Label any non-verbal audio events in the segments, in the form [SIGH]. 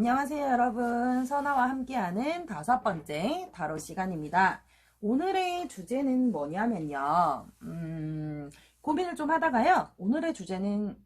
안녕하세요 여러분. 선아와 함께하는 다섯 번째 타로 시간입니다. 오늘의 주제는 뭐냐면요. 음, 고민을 좀 하다가요. 오늘의 주제는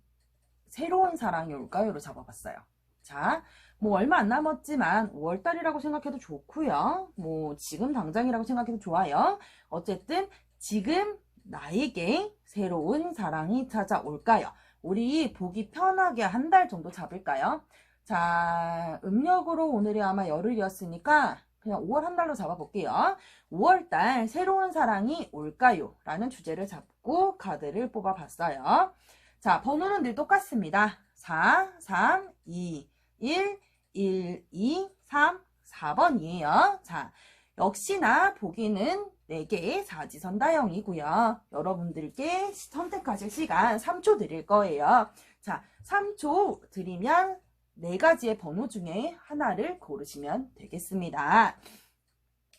새로운 사랑이 올까요로 잡아봤어요. 자, 뭐 얼마 안 남았지만 5월달이라고 생각해도 좋고요. 뭐 지금 당장이라고 생각해도 좋아요. 어쨌든 지금 나에게 새로운 사랑이 찾아올까요? 우리 보기 편하게 한 달 정도 잡을까요? 자, 음력으로 오늘이 아마 열흘이었으니까 그냥 5월 한 달로 잡아볼게요. 5월달 새로운 사랑이 올까요? 라는 주제를 잡고 카드를 뽑아봤어요. 자, 번호는 늘 똑같습니다. 4, 3, 2, 1, 1, 2, 3, 4번이에요. 자, 역시나 보기는 4개의 사지선 다형이고요. 여러분들께 선택하실 시간 3초 드릴 거예요. 자, 3초 드리면 네 가지의 번호 중에 하나를 고르시면 되겠습니다.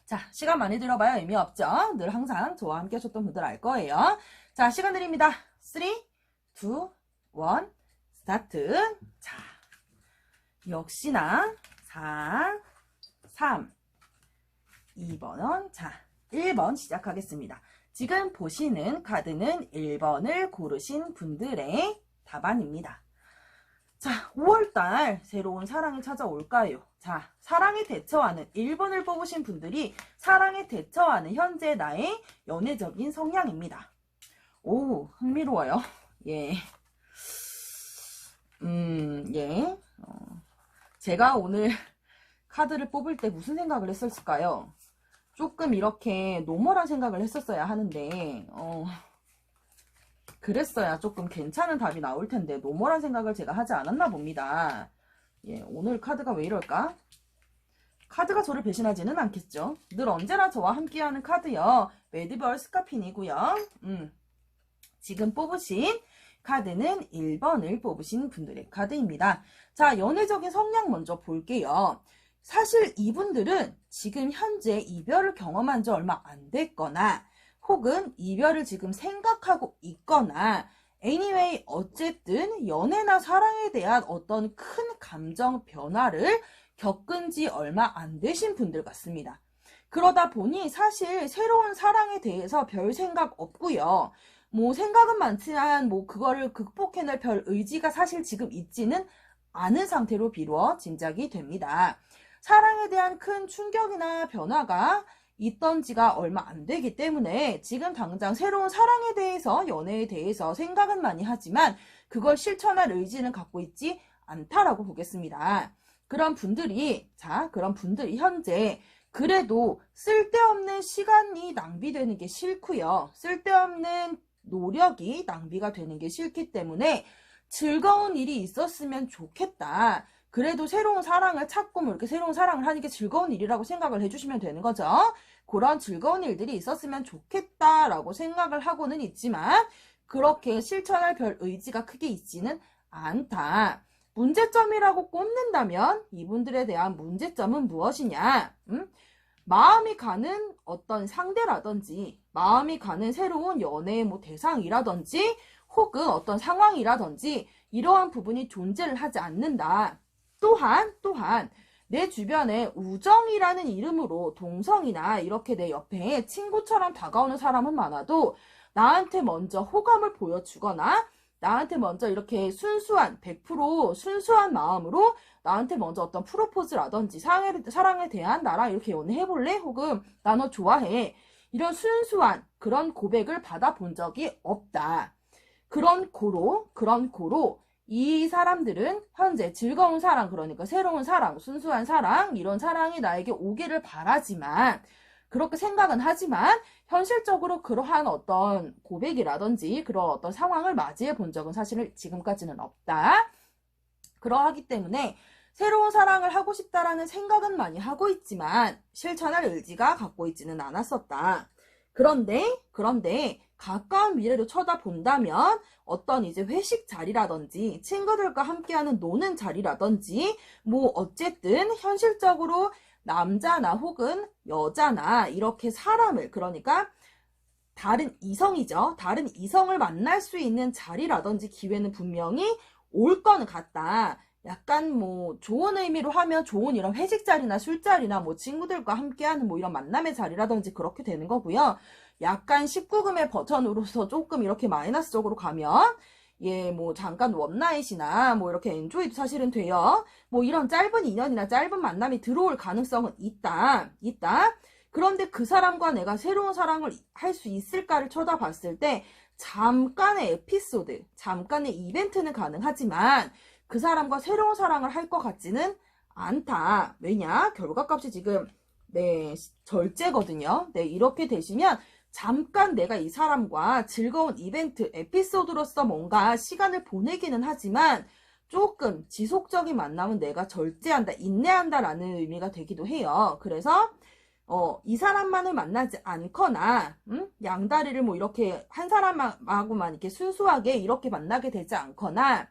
자, 시간 많이 들어봐야 의미 없죠? 늘 항상 저와 함께 하셨던 분들 알 거예요. 자, 시간 드립니다. 3, 2, 1, 스타트. 자, 역시나 4, 3, 2번은 자, 1번 시작하겠습니다. 지금 보시는 카드는 1번을 고르신 분들의 답안입니다. 자, 5월달 새로운 사랑이 찾아올까요? 자, 사랑에 대처하는 1번을 뽑으신 분들이 사랑에 대처하는 현재 나의 연애적인 성향입니다. 오, 흥미로워요. 예. 음, 예. 어, 제가 오늘 카드를 뽑을 때 무슨 생각을 했었을까요? 조금 이렇게 노멀한 생각을 했었어야 하는데, 어, 그랬어야 조금 괜찮은 답이 나올 텐데, 노멀한 생각을 제가 하지 않았나 봅니다. 예, 오늘 카드가 왜 이럴까? 카드가 저를 배신하지는 않겠죠. 늘 언제나 저와 함께하는 카드요. 매드벌 스카핀이고요. 음, 지금 뽑으신 카드는 1번을 뽑으신 분들의 카드입니다. 자, 연애적인 성향 먼저 볼게요. 사실 이분들은 지금 현재 이별을 경험한 지 얼마 안 됐거나 혹은 이별을 지금 생각하고 있거나 anyway 어쨌든 연애나 사랑에 대한 어떤 큰 감정 변화를 겪은 지 얼마 안 되신 분들 같습니다. 그러다 보니 사실 새로운 사랑에 대해서 별 생각 없고요. 뭐 생각은 많지만 뭐 그거를 극복해낼 별 의지가 사실 지금 있지는 않은 상태로 비루어 짐작이 됩니다. 사랑에 대한 큰 충격이나 변화가 있던 지가 얼마 안 되기 때문에 지금 당장 새로운 사랑에 대해서 연애에 대해서 생각은 많이 하지만 그걸 실천할 의지는 갖고 있지 않다라고 보겠습니다. 그런 분들이 자 그런 분들이 현재 그래도 쓸데없는 시간이 낭비되는 게 싫고요. 쓸데없는 노력이 낭비가 되는 게 싫기 때문에 즐거운 일이 있었으면 좋겠다. 그래도 새로운 사랑을 찾고 뭐 이렇게 새로운 사랑을 하는 게 즐거운 일이라고 생각을 해주시면 되는 거죠. 그런 즐거운 일들이 있었으면 좋겠다라고 생각을 하고는 있지만 그렇게 실천할 별 의지가 크게 있지는 않다. 문제점이라고 꼽는다면 이분들에 대한 문제점은 무엇이냐? 음? 마음이 가는 어떤 상대라든지 마음이 가는 새로운 연애의 뭐 대상이라든지 혹은 어떤 상황이라든지 이러한 부분이 존재를 하지 않는다. 또한 또한 내 주변에 우정이라는 이름으로 동성이나 이렇게 내 옆에 친구처럼 다가오는 사람은 많아도 나한테 먼저 호감을 보여주거나 나한테 먼저 이렇게 순수한 100% 순수한 마음으로 나한테 먼저 어떤 프로포즈라든지 사랑에, 대한 나랑 이렇게 연애해볼래? 혹은 나 너 좋아해. 이런 순수한 그런 고백을 받아본 적이 없다. 그런 고로, 그런 고로 이 사람들은 현재 즐거운 사랑, 그러니까 새로운 사랑, 순수한 사랑, 이런 사랑이 나에게 오기를 바라지만, 그렇게 생각은 하지만, 현실적으로 그러한 어떤 고백이라든지 그런 어떤 상황을 맞이해 본 적은 사실 지금까지는 없다. 그러하기 때문에 새로운 사랑을 하고 싶다라는 생각은 많이 하고 있지만, 실천할 의지가 갖고 있지는 않았었다. 그런데, 그런데, 가까운 미래로 쳐다본다면 어떤 이제 회식 자리라든지 친구들과 함께하는 노는 자리라든지 뭐 어쨌든 현실적으로 남자나 혹은 여자나 이렇게 사람을 그러니까 다른 이성이죠. 다른 이성을 만날 수 있는 자리라든지 기회는 분명히 올 거는 같다. 약간 뭐 좋은 의미로 하면 좋은 이런 회식 자리나 술 자리나 뭐 친구들과 함께하는 뭐 이런 만남의 자리라든지 그렇게 되는 거고요. 약간 19금의 버전으로서 조금 이렇게 마이너스적으로 가면 예, 뭐 잠깐 원나잇이나 뭐 이렇게 엔조이도 사실은 돼요. 뭐 이런 짧은 인연이나 짧은 만남이 들어올 가능성은 있다. 있다. 그런데 그 사람과 내가 새로운 사랑을 할 수 있을까를 쳐다봤을 때 잠깐의 에피소드, 잠깐의 이벤트는 가능하지만 그 사람과 새로운 사랑을 할 것 같지는 않다. 왜냐? 결과값이 지금 네, 절제거든요. 네, 이렇게 되시면 잠깐 내가 이 사람과 즐거운 이벤트, 에피소드로서 뭔가 시간을 보내기는 하지만 조금 지속적인 만남은 내가 절제한다, 인내한다라는 의미가 되기도 해요. 그래서 어, 이 사람만을 만나지 않거나, 음? 양다리를 뭐 이렇게 한 사람하고만 이렇게 순수하게 이렇게 만나게 되지 않거나,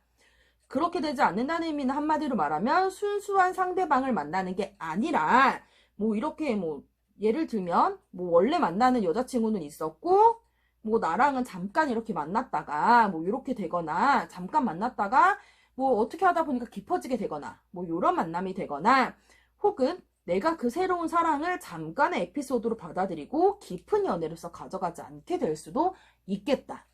그렇게 되지 않는다는 의미는 한마디로 말하면 순수한 상대방을 만나는 게 아니라, 뭐 이렇게 뭐, 예를 들면, 뭐 원래 만나는 여자친구는 있었고, 뭐 나랑은 잠깐 이렇게 만났다가, 뭐 이렇게 되거나, 잠깐 만났다가, 뭐 어떻게 하다 보니까 깊어지게 되거나, 뭐 이런 만남이 되거나, 혹은 내가 그 새로운 사랑을 잠깐의 에피소드로 받아들이고 깊은 연애로서 가져가지 않게 될 수도 있겠다.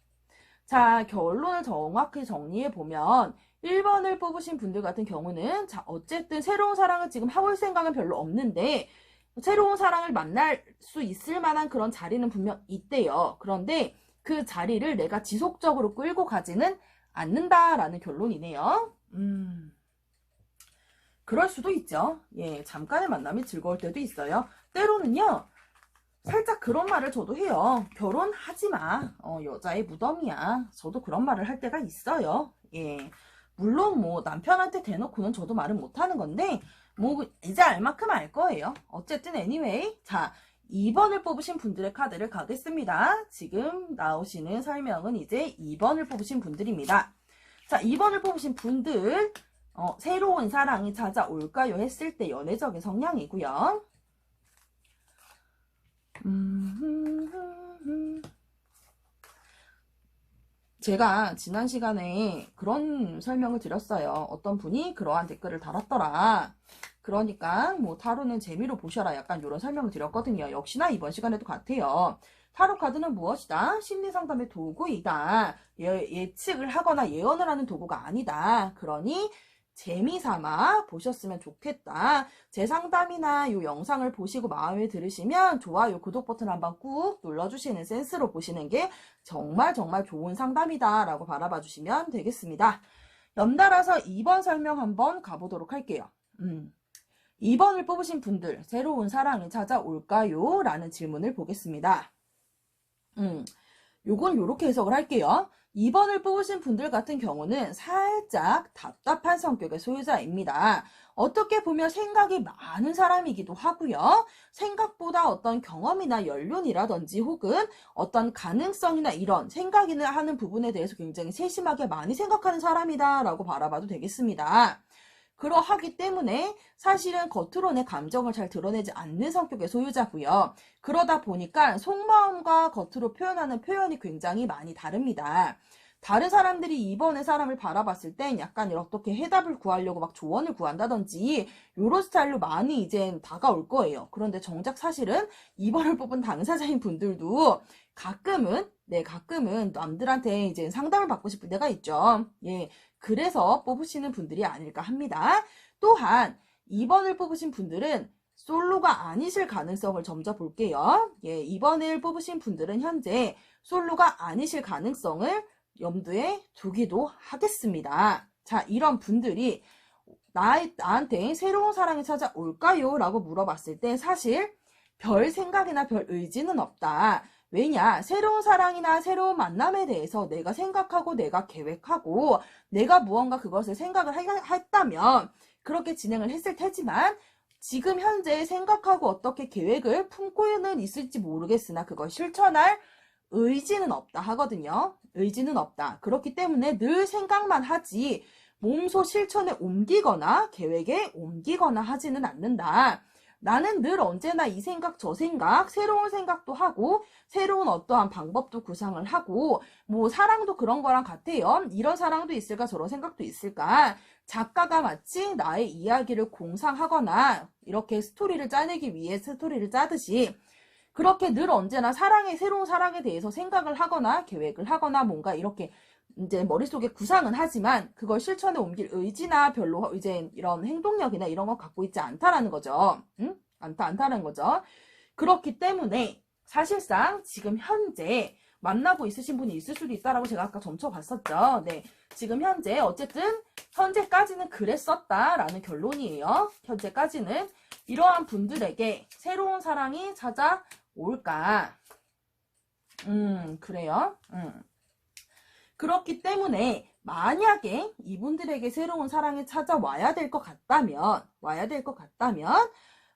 자, 결론을 정확히 정리해 보면 1번을 뽑으신 분들 같은 경우는 자, 어쨌든 새로운 사랑을 지금 하고 올 생각은 별로 없는데 새로운 사랑을 만날 수 있을 만한 그런 자리는 분명 있대요. 그런데 그 자리를 내가 지속적으로 끌고 가지는 않는다라는 결론이네요. 음. 그럴 수도 있죠. 예, 잠깐의 만남이 즐거울 때도 있어요. 때로는요, 살짝 그런 말을 저도 해요. 결혼하지 마. 어, 여자의 무덤이야. 저도 그런 말을 할 때가 있어요. 예. 물론 뭐 남편한테 대놓고는 저도 말을 못 하는 건데, 뭐 이제 알 만큼 알 거예요. 어쨌든 anyway. 자, 2번을 뽑으신 분들의 카드를 가겠습니다. 지금 나오시는 설명은 이제 2번을 뽑으신 분들입니다. 자, 2번을 뽑으신 분들, 어, 새로운 사랑이 찾아올까요? 했을 때 연애적인 성향이고요. 음, 제가 지난 시간에 그런 설명을 드렸어요. 어떤 분이 그러한 댓글을 달았더라. 그러니까 뭐 타로는 재미로 보셔라 약간 이런 설명을 드렸거든요. 역시나 이번 시간에도 같아요. 타로 카드는 무엇이다? 심리 상담의 도구이다. 예, 예측을 하거나 예언을 하는 도구가 아니다. 그러니 재미삼아 보셨으면 좋겠다. 제 상담이나 이 영상을 보시고 마음에 들으시면 좋아요, 구독 버튼 한번 꾹 눌러주시는 센스로 보시는 게 정말 정말 좋은 상담이다 라고 바라봐 주시면 되겠습니다. 연달아서 2번 설명 한번 가보도록 할게요. 음. 2번을 뽑으신 분들, 새로운 사랑이 찾아올까요? 라는 질문을 보겠습니다. 음, 요건 요렇게 해석을 할게요. 2번을 뽑으신 분들 같은 경우는 살짝 답답한 성격의 소유자입니다. 어떻게 보면 생각이 많은 사람이기도 하고요. 생각보다 어떤 경험이나 연륜이라든지 혹은 어떤 가능성이나 이런 생각이나 하는 부분에 대해서 굉장히 세심하게 많이 생각하는 사람이다 라고 바라봐도 되겠습니다. 그러하기 때문에 사실은 겉으로 내 감정을 잘 드러내지 않는 성격의 소유자고요. 그러다 보니까 속마음과 겉으로 표현하는 표현이 굉장히 많이 다릅니다. 다른 사람들이 이번에 사람을 바라봤을 땐 약간 이렇게 해답을 구하려고 막 조언을 구한다든지 요런 스타일로 많이 이제 다가올 거예요. 그런데 정작 사실은 이번을 뽑은 당사자인 분들도 가끔은 네 가끔은 남들한테 이제 상담을 받고 싶을 때가 있죠. 예, 그래서 뽑으시는 분들이 아닐까 합니다. 또한 2번을 뽑으신 분들은 솔로가 아니실 가능성을 점져 볼게요. 예, 2번을 뽑으신 분들은 현재 솔로가 아니실 가능성을 염두에 두기도 하겠습니다. 자, 이런 분들이 나, 나한테 새로운 사랑이 찾아올까요? 라고 물어봤을 때 사실 별 생각이나 별 의지는 없다. 왜냐? 새로운 사랑이나 새로운 만남에 대해서 내가 생각하고 내가 계획하고 내가 무언가 그것을 생각을 했다면 그렇게 진행을 했을 테지만 지금 현재 생각하고 어떻게 계획을 품고는 있을지 모르겠으나 그걸 실천할 의지는 없다 하거든요. 의지는 없다. 그렇기 때문에 늘 생각만 하지 몸소 실천에 옮기거나 계획에 옮기거나 하지는 않는다. 나는 늘 언제나 이 생각 저 생각 새로운 생각도 하고 새로운 어떠한 방법도 구상을 하고 뭐 사랑도 그런 거랑 같아요. 이런 사랑도 있을까 저런 생각도 있을까 작가가 마치 나의 이야기를 공상하거나 이렇게 스토리를 짜내기 위해 스토리를 짜듯이 그렇게 늘 언제나 사랑의 새로운 사랑에 대해서 생각을 하거나 계획을 하거나 뭔가 이렇게 이제 머릿속에 구상은 하지만 그걸 실천에 옮길 의지나 별로 이제 이런 행동력이나 이런 거 갖고 있지 않다라는 거죠. 응? 않다 않다는 거죠. 그렇기 때문에 사실상 지금 현재 만나고 있으신 분이 있을 수도 있다라고 제가 아까 점쳐봤었죠. 네. 지금 현재 어쨌든 현재까지는 그랬었다라는 결론이에요. 현재까지는 이러한 분들에게 새로운 사랑이 찾아올까? 음, 그래요. 음. 그렇기 때문에 만약에 이분들에게 새로운 사랑이 찾아와야 될 것 같다면, 와야 될 것 같다면,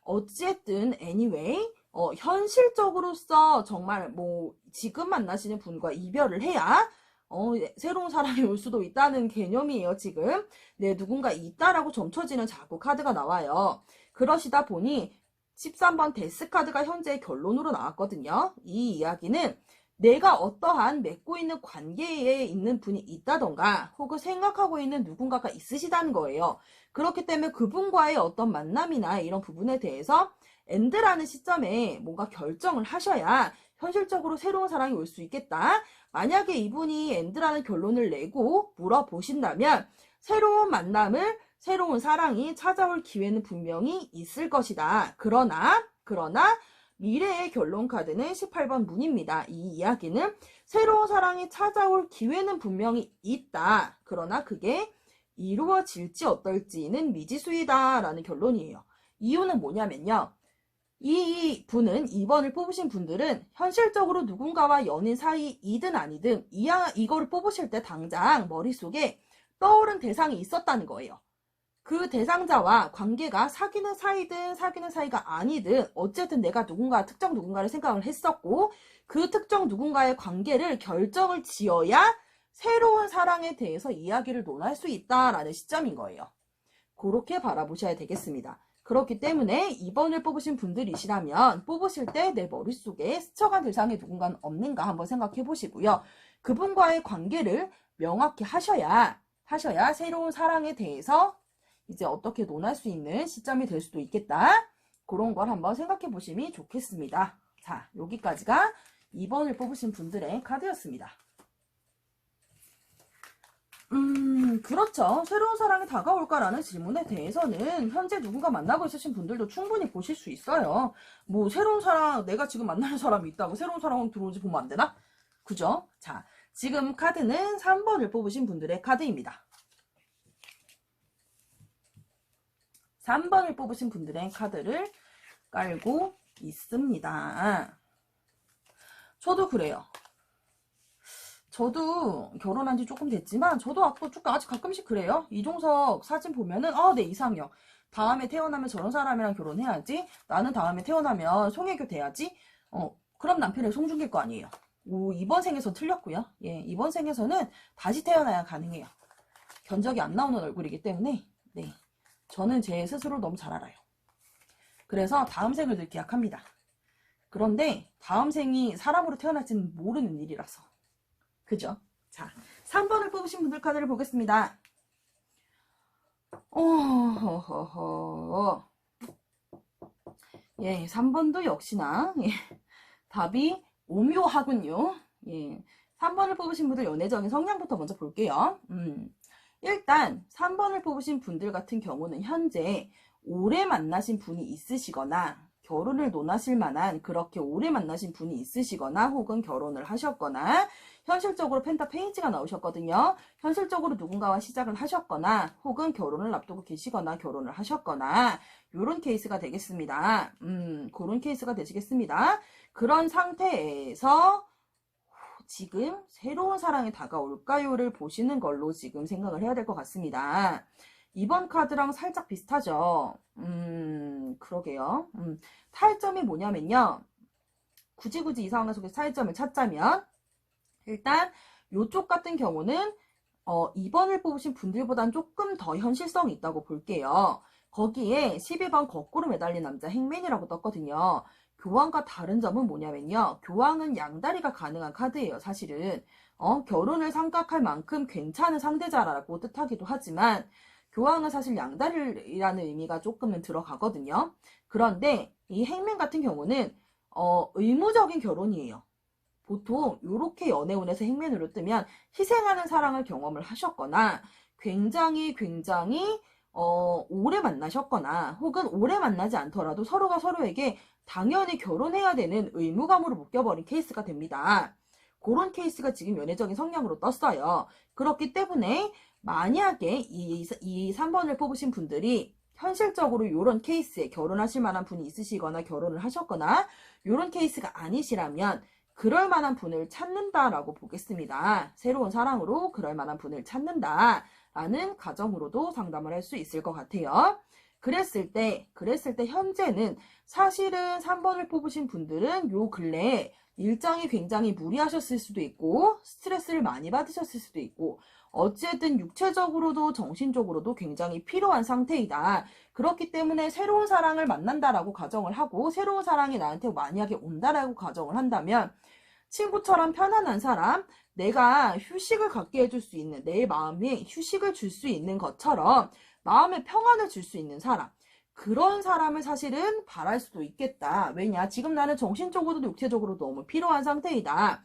어쨌든 anyway, 어, 현실적으로서 정말 뭐 지금 만나시는 분과 이별을 해야 어, 예, 새로운 사람이 올 수도 있다는 개념이에요, 지금. 네, 누군가 있다라고 점쳐지는 자꾸 카드가 나와요. 그러시다 보니 13번 데스 카드가 현재 결론으로 나왔거든요. 이 이야기는 내가 어떠한 맺고 있는 관계에 있는 분이 있다던가 혹은 생각하고 있는 누군가가 있으시다는 거예요. 그렇기 때문에 그분과의 어떤 만남이나 이런 부분에 대해서 엔드라는 시점에 뭔가 결정을 하셔야 현실적으로 새로운 사랑이 올 수 있겠다. 만약에 이분이 엔드라는 결론을 내고 물어보신다면 새로운 만남을 새로운 사랑이 찾아올 기회는 분명히 있을 것이다. 그러나 그러나 미래의 결론 카드는 18번 문입니다. 이 이야기는 새로운 사랑이 찾아올 기회는 분명히 있다. 그러나 그게 이루어질지 어떨지는 미지수이다 라는 결론이에요. 이유는 뭐냐면요. 이 분은 2번을 뽑으신 분들은 현실적으로 누군가와 연인 사이이든 아니든 이거를 뽑으실 때 당장 머릿속에 떠오른 대상이 있었다는 거예요. 그 대상자와 관계가 사귀는 사이든 사귀는 사이가 아니든 어쨌든 내가 누군가 특정 누군가를 생각을 했었고 그 특정 누군가의 관계를 결정을 지어야 새로운 사랑에 대해서 이야기를 논할 수 있다라는 시점인 거예요. 그렇게 바라보셔야 되겠습니다. 그렇기 때문에 2번을 뽑으신 분들이시라면 뽑으실 때 내 머릿속에 스쳐간 대상이 누군가 없는가 한번 생각해 보시고요. 그분과의 관계를 명확히 하셔야 하셔야 새로운 사랑에 대해서 이제 어떻게 논할 수 있는 시점이 될 수도 있겠다. 그런 걸 한번 생각해 보시면 좋겠습니다. 자, 여기까지가 2번을 뽑으신 분들의 카드였습니다. 음, 그렇죠. 새로운 사랑이 다가올까라는 질문에 대해서는 현재 누군가 만나고 있으신 분들도 충분히 보실 수 있어요. 뭐, 새로운 사랑, 내가 지금 만나는 사람이 있다고 새로운 사랑 들어오지 보면 안 되나? 그죠? 자, 지금 카드는 3번을 뽑으신 분들의 카드입니다. 3번을 뽑으신 분들의 카드를 깔고 있습니다. 저도 그래요. 저도 결혼한 지 조금 됐지만 저도 아직 가끔씩 그래요. 이종석 사진 보면은 아, 내 이상형. 다음에 태어나면 저런 사람이랑 결혼해야지. 나는 다음에 태어나면 송혜교 돼야지. 어, 그럼 남편이 송중기일 거 아니에요. 오, 이번 생에서 틀렸고요. 예, 이번 생에서는 다시 태어나야 가능해요. 견적이 안 나오는 얼굴이기 때문에 네. 저는 제 스스로 너무 잘 알아요. 그래서 다음 생을 늘 기약합니다. 그런데 다음 생이 사람으로 태어날지는 모르는 일이라서. 그죠? 자, 3번을 뽑으신 분들 카드를 보겠습니다. 오호호호. 예, 3번도 역시나, 예, 답이 오묘하군요. 예, 3번을 뽑으신 분들 연애적인 성향부터 먼저 볼게요. 음, 일단 3번을 뽑으신 분들 같은 경우는 현재 오래 만나신 분이 있으시거나 결혼을 논하실 만한 그렇게 오래 만나신 분이 있으시거나 혹은 결혼을 하셨거나 현실적으로 펜타 페이지가 나오셨거든요. 현실적으로 누군가와 시작을 하셨거나 혹은 결혼을 앞두고 계시거나 결혼을 하셨거나 이런 케이스가 되겠습니다. 음, 그런 케이스가 되시겠습니다. 그런 상태에서 지금 새로운 사랑이 다가올까요를 보시는 걸로 지금 생각을 해야 될 것 같습니다. 이번 카드랑 살짝 비슷하죠. 음, 그러게요. 음, 타점이 뭐냐면요. 굳이 굳이 이 상황 속에서 차이점을 찾자면 일단 요쪽 같은 경우는 어, 2번을 뽑으신 분들보단 조금 더 현실성이 있다고 볼게요. 거기에 12번 거꾸로 매달린 남자 행맨이라고 떴거든요. 교황과 다른 점은 뭐냐면요. 교황은 양다리가 가능한 카드예요, 사실은. 어, 결혼을 생각할 만큼 괜찮은 상대자라고 뜻하기도 하지만 교황은 사실 양다리라는 의미가 조금은 들어가거든요. 그런데 이 행맨 같은 경우는 어, 의무적인 결혼이에요. 보통 이렇게 연애운에서 행맨으로 뜨면 희생하는 사랑을 경험을 하셨거나 굉장히 굉장히 어, 오래 만나셨거나 혹은 오래 만나지 않더라도 서로가 서로에게 당연히 결혼해야 되는 의무감으로 묶여버린 케이스가 됩니다. 그런 케이스가 지금 연애적인 성향으로 떴어요. 그렇기 때문에 만약에 이, 이 3번을 뽑으신 분들이 현실적으로 이런 케이스에 결혼하실 만한 분이 있으시거나 결혼을 하셨거나 이런 케이스가 아니시라면 그럴 만한 분을 찾는다라고 보겠습니다. 새로운 사랑으로 그럴 만한 분을 찾는다라는 가정으로도 상담을 할 수 있을 것 같아요. 그랬을 때, 그랬을 때 현재는 사실은 3번을 뽑으신 분들은 요 근래에 일정이 굉장히 무리하셨을 수도 있고 스트레스를 많이 받으셨을 수도 있고 어쨌든 육체적으로도 정신적으로도 굉장히 필요한 상태이다. 그렇기 때문에 새로운 사랑을 만난다라고 가정을 하고 새로운 사랑이 나한테 만약에 온다라고 가정을 한다면 친구처럼 편안한 사람, 내가 휴식을 갖게 해줄 수 있는 내 마음에 휴식을 줄 수 있는 것처럼 마음의 평안을 줄 수 있는 사람. 그런 사람을 사실은 바랄 수도 있겠다. 왜냐? 지금 나는 정신적으로도 육체적으로도 너무 필요한 상태이다.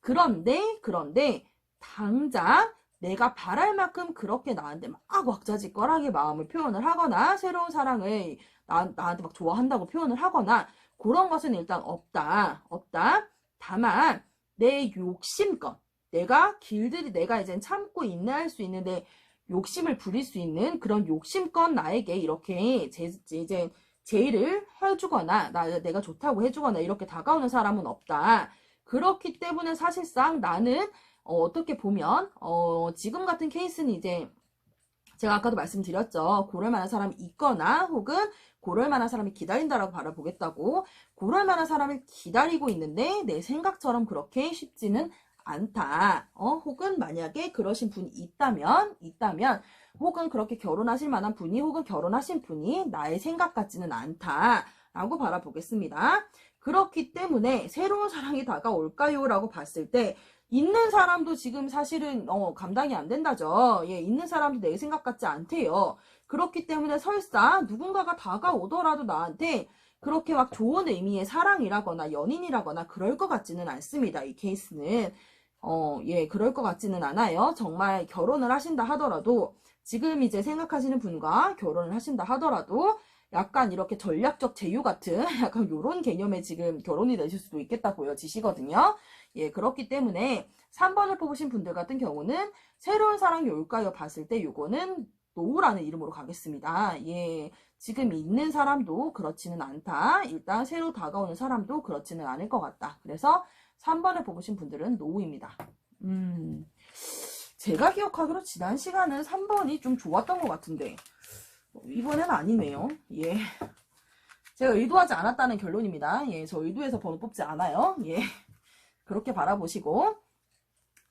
그런데, 그런데, 당장 내가 바랄 만큼 그렇게 나한테 막 왁자지껄하게 마음을 표현을 하거나 새로운 사랑을 나, 나한테 막 좋아한다고 표현을 하거나 그런 것은 일단 없다. 없다. 다만 내 욕심껏 내가 길들이 내가 이제 참고 인내할 수 있는데 욕심을 부릴 수 있는 그런 욕심껏 나에게 이렇게 제, 이제 제의를 해주거나 나 내가 좋다고 해주거나 이렇게 다가오는 사람은 없다. 그렇기 때문에 사실상 나는 어, 떻게 보면 어, 지금 같은 케이스는 이제 제가 아까도 말씀드렸죠. 고를 만한 사람이 있거나 혹은 고를 만한 사람이 기다린다라고 바라보겠다고 고를 만한 사람을 기다리고 있는데 내 생각처럼 그렇게 쉽지는 않다. 어, 혹은 만약에 그러신 분이 있다면, 있다면, 혹은 그렇게 결혼하실 만한 분이, 혹은 결혼하신 분이 나의 생각 같지는 않다. 라고 바라보겠습니다. 그렇기 때문에 새로운 사랑이 다가올까요? 라고 봤을 때, 있는 사람도 지금 사실은, 어, 감당이 안 된다죠. 예, 있는 사람도 내 생각 같지 않대요. 그렇기 때문에 설사 누군가가 다가오더라도 나한테 그렇게 막 좋은 의미의 사랑이라거나 연인이라거나 그럴 것 같지는 않습니다. 이 케이스는. 어, 예, 그럴 것 같지는 않아요. 정말 결혼을 하신다 하더라도 지금 이제 생각하시는 분과 결혼을 하신다 하더라도 약간 이렇게 전략적 제휴 같은 [LAUGHS] 약간 요런 개념의 지금 결혼이 되실 수도 있겠다 보여지시거든요. 예, 그렇기 때문에 3번을 뽑으신 분들 같은 경우는 새로운 사랑이 올까요? 봤을 때 요거는 노우라는 이름으로 가겠습니다. 예, 지금 있는 사람도 그렇지는 않다. 일단 새로 다가오는 사람도 그렇지는 않을 것 같다. 그래서 3번을 뽑으신 분들은 노우입니다. 음, 제가 기억하기로 지난 시간은 3번이 좀 좋았던 것 같은데 이번엔 아니네요. 예. 제가 의도하지 않았다는 결론입니다. 예, 저 의도해서 번호 뽑지 않아요. 예. 그렇게 바라보시고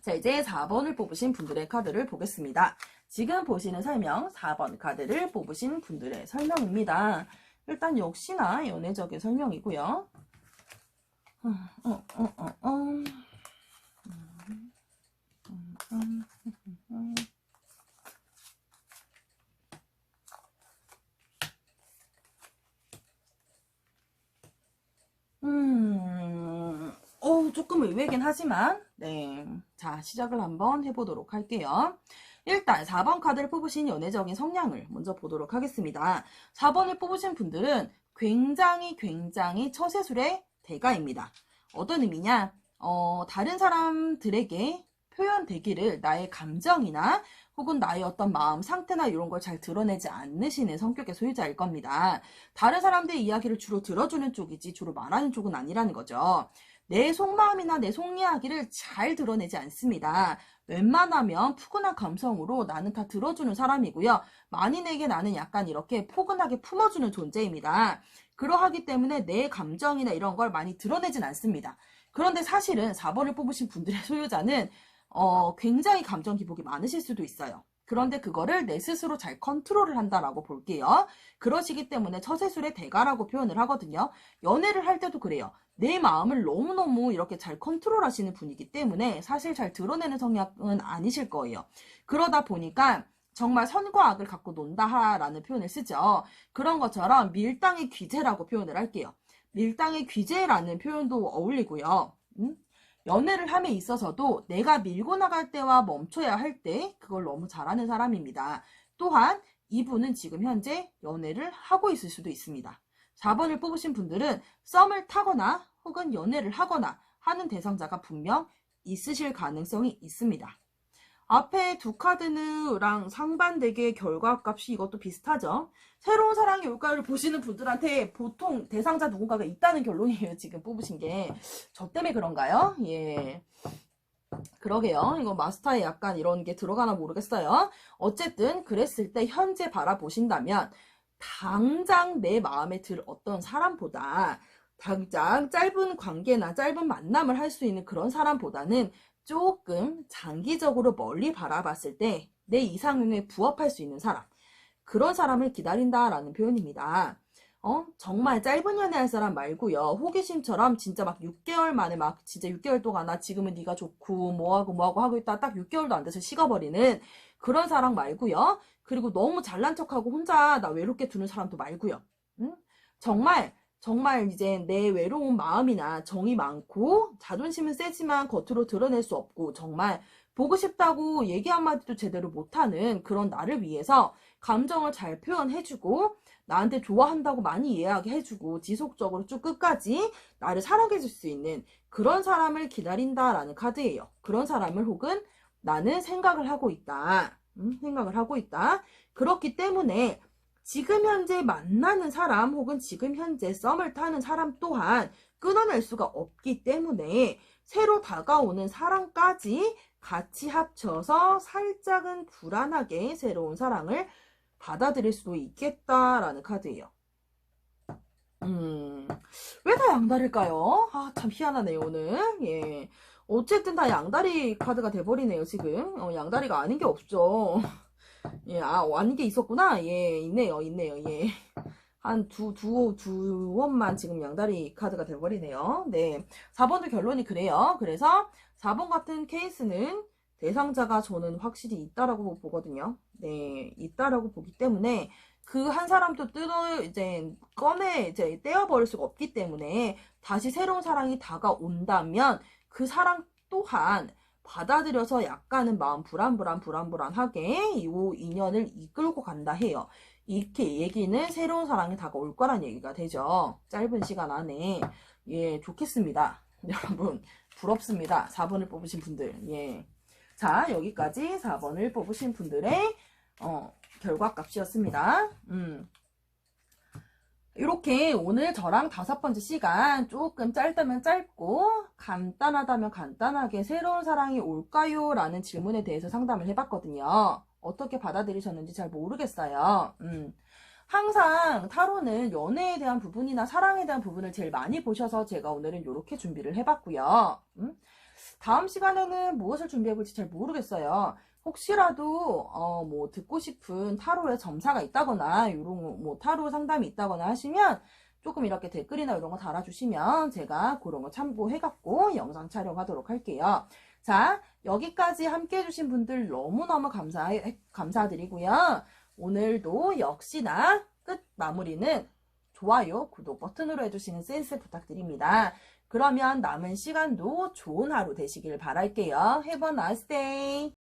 자, 이제 4번을 뽑으신 분들의 카드를 보겠습니다. 지금 보시는 설명 4번 카드를 뽑으신 분들의 설명입니다. 일단 역시나 연애적인 설명이고요. 어, 어, 어, 어, 어. 음, 음, 음, 음. 음, 어, 조금 의외긴 하지만, 네. 자, 시작을 한번 해보도록 할게요. 일단 4번 카드를 뽑으신 연애적인 성향을 먼저 보도록 하겠습니다. 4번을 뽑으신 분들은 굉장히 굉장히 처세술의 대가입니다. 어떤 의미냐? 어, 다른 사람들에게 표현되기를 나의 감정이나 혹은 나의 어떤 마음 상태나 이런 걸 잘 드러내지 않으시는 성격의 소유자일 겁니다. 다른 사람들의 이야기를 주로 들어주는 쪽이지 주로 말하는 쪽은 아니라는 거죠. 내 속마음이나 내 속이야기를 잘 드러내지 않습니다. 웬만하면 푸근한 감성으로 나는 다 들어주는 사람이고요. 만인에게 나는 약간 이렇게 포근하게 품어주는 존재입니다. 그러하기 때문에 내 감정이나 이런 걸 많이 드러내진 않습니다. 그런데 사실은 4번을 뽑으신 분들의 [LAUGHS] 소유자는 어, 굉장히 감정 기복이 많으실 수도 있어요. 그런데 그거를 내 스스로 잘 컨트롤을 한다라고 볼게요. 그러시기 때문에 처세술의 대가라고 표현을 하거든요. 연애를 할 때도 그래요. 내 마음을 너무너무 이렇게 잘 컨트롤 하시는 분이기 때문에 사실 잘 드러내는 성향은 아니실 거예요. 그러다 보니까 정말 선과 악을 갖고 논다라는 표현을 쓰죠. 그런 것처럼 밀당의 귀재라고 표현을 할게요. 밀당의 귀재라는 표현도 어울리고요. 음? 연애를 함에 있어서도 내가 밀고 나갈 때와 멈춰야 할 때 그걸 너무 잘하는 사람입니다. 또한 이분은 지금 현재 연애를 하고 있을 수도 있습니다. 4번을 뽑으신 분들은 썸을 타거나 혹은 연애를 하거나 하는 대상자가 분명 있으실 가능성이 있습니다. 앞에 두 카드는랑 상반되게 결과값이 이것도 비슷하죠. 새로운 사랑의 올가를 보시는 분들한테 보통 대상자 누군가가 있다는 결론이에요. 지금 뽑으신 게. 저 때문에 그런가요? 예. 그러게요. 이거 마스터에 약간 이런 게 들어가나 모르겠어요. 어쨌든 그랬을 때 현재 바라보신다면 당장 내 마음에 들 어떤 사람보다 당장 짧은 관계나 짧은 만남을 할 수 있는 그런 사람보다는 조금 장기적으로 멀리 바라봤을 때 내 이상형에 부합할 수 있는 사람 그런 사람을 기다린다라는 표현입니다. 어? 정말 짧은 연애할 사람 말고요. 호기심처럼 진짜 막 6개월 만에 막 진짜 6개월 동안 나 지금은 네가 좋고 뭐하고 뭐하고 하고 있다 딱 6개월도 안 돼서 식어버리는 그런 사람 말고요. 그리고 너무 잘난 척하고 혼자 나 외롭게 두는 사람도 말고요. 응? 정말 정말 이제 내 외로운 마음이나 정이 많고 자존심은 세지만 겉으로 드러낼 수 없고 정말 보고 싶다고 얘기 한마디도 제대로 못하는 그런 나를 위해서 감정을 잘 표현해주고 나한테 좋아한다고 많이 이야기해주고 지속적으로 쭉 끝까지 나를 사랑해줄 수 있는 그런 사람을 기다린다라는 카드예요. 그런 사람을 혹은 나는 생각을 하고 있다. 음, 생각을 하고 있다. 그렇기 때문에 지금 현재 만나는 사람 혹은 지금 현재 썸을 타는 사람 또한 끊어낼 수가 없기 때문에 새로 다가오는 사랑까지 같이 합쳐서 살짝은 불안하게 새로운 사랑을 받아들일 수도 있겠다라는 카드예요. 음, 왜 다 양다리일까요? 아, 참 희한하네요, 오늘. 예. 어쨌든 다 양다리 카드가 돼버리네요, 지금. 어, 양다리가 아닌 게 없죠. 예, 아, 아닌 게 있었구나. 예, 있네요, 있네요, 예. 한 두, 두, 두 원만 지금 양다리 카드가 돼버리네요. 네. 4번도 결론이 그래요. 그래서 4번 같은 케이스는 대상자가 저는 확실히 있다라고 보거든요. 네, 있다라고 보기 때문에 그 한 사람도 뜯어 이제 꺼내 이제 떼어버릴 수가 없기 때문에 다시 새로운 사랑이 다가온다면 그 사랑 또한 받아들여서 약간은 마음 불안불안 불안불안하게 이 인연을 이끌고 간다 해요. 이렇게 얘기는 새로운 사랑이 다가올 거란 얘기가 되죠. 짧은 시간 안에 예 좋겠습니다. [LAUGHS] 여러분 부럽습니다. 4번을 뽑으신 분들 예. 자 여기까지 4번을 뽑으신 분들의 어, 결과값이었습니다. 음. 이렇게 오늘 저랑 다섯 번째 시간 조금 짧다면 짧고 간단하다면 간단하게 새로운 사랑이 올까요? 라는 질문에 대해서 상담을 해봤거든요. 어떻게 받아들이셨는지 잘 모르겠어요. 음. 항상 타로는 연애에 대한 부분이나 사랑에 대한 부분을 제일 많이 보셔서 제가 오늘은 이렇게 준비를 해봤고요. 음? 다음 시간에는 무엇을 준비해볼지 잘 모르겠어요. 혹시라도 어 뭐 듣고 싶은 타로의 점사가 있다거나 이런 뭐 타로 상담이 있다거나 하시면 조금 이렇게 댓글이나 이런 거 달아주시면 제가 그런 거 참고해갖고 영상 촬영하도록 할게요. 자 여기까지 함께 해주신 분들 너무너무 감사 감사드리고요. 오늘도 역시나 끝 마무리는 좋아요, 구독 버튼으로 해주시는 센스 부탁드립니다. 그러면 남은 시간도 좋은 하루 되시길 바랄게요. Have a nice.